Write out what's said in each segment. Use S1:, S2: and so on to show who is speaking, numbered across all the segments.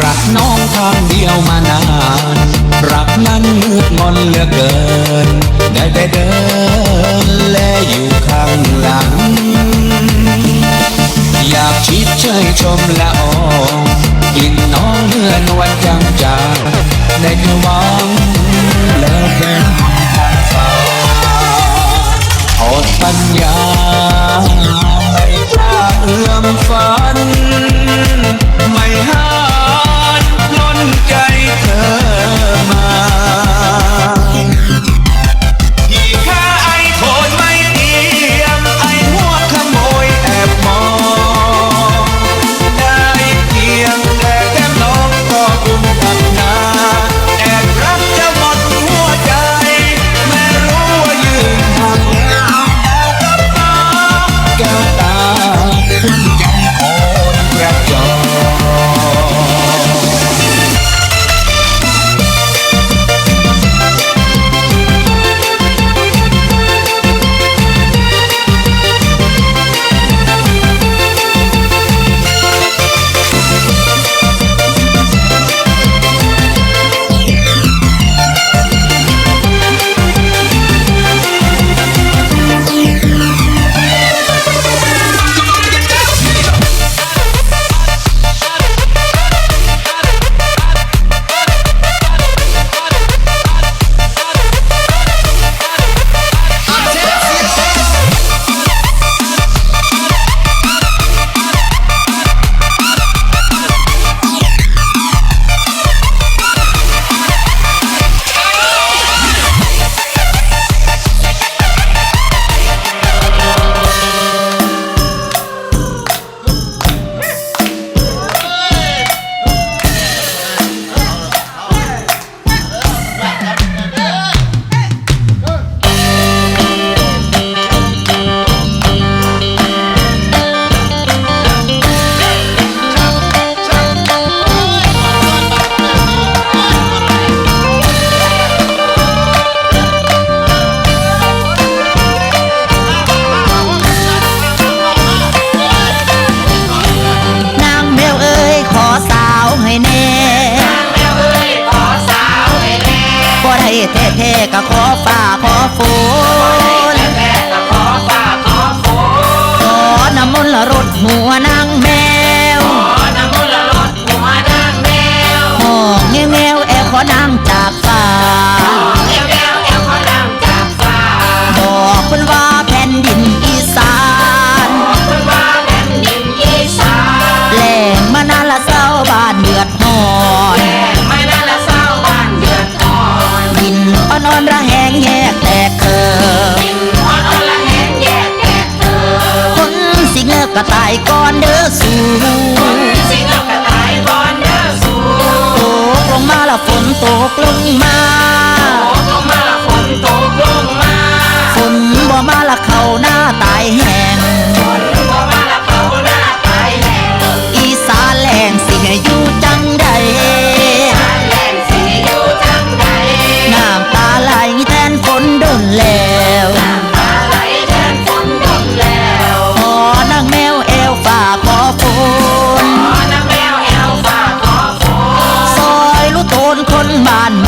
S1: รักน้องทางเดียวมานาน รักนั้นมืดมนเหลือเกิน ได้แต่เดินและอยู่ข้างหลัง อยากชิดเชยชมละอองกลิ่นน้องเมื่อนวลจางจางได้แค่หวังแล้วเป็นทางฟ้าอดปัญญา กระตายก่อนเด้อสูคสิเงาก็ตายก่อ
S2: นเด้อสูตกลงมาละฝนตกลงมาตกลงมาละฝนตกลงมาฝนบ่มาละเขาหน้าตายแห้งฝนบ่มาละเขาหน้าตายแห้งอีสานแหลงสิให้งสี่อยู่จังใดน้ำตาไหลแทนฝนดนแล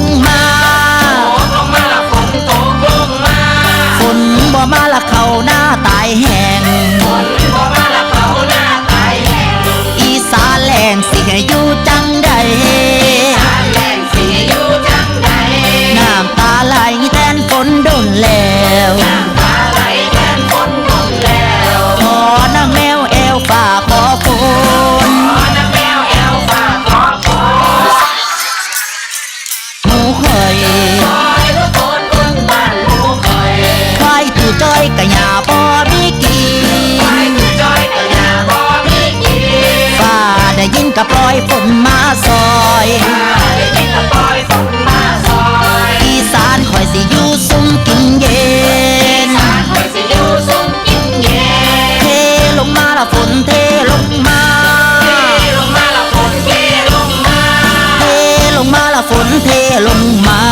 S2: งมา อยฝนมาซอยอีสานคอยสิอยู่ซุ้มกินเย็นเทลงมาละฝนเทลงมาเทลงมาละฝนเทลงมาเทลงมาละฝนเทลงมา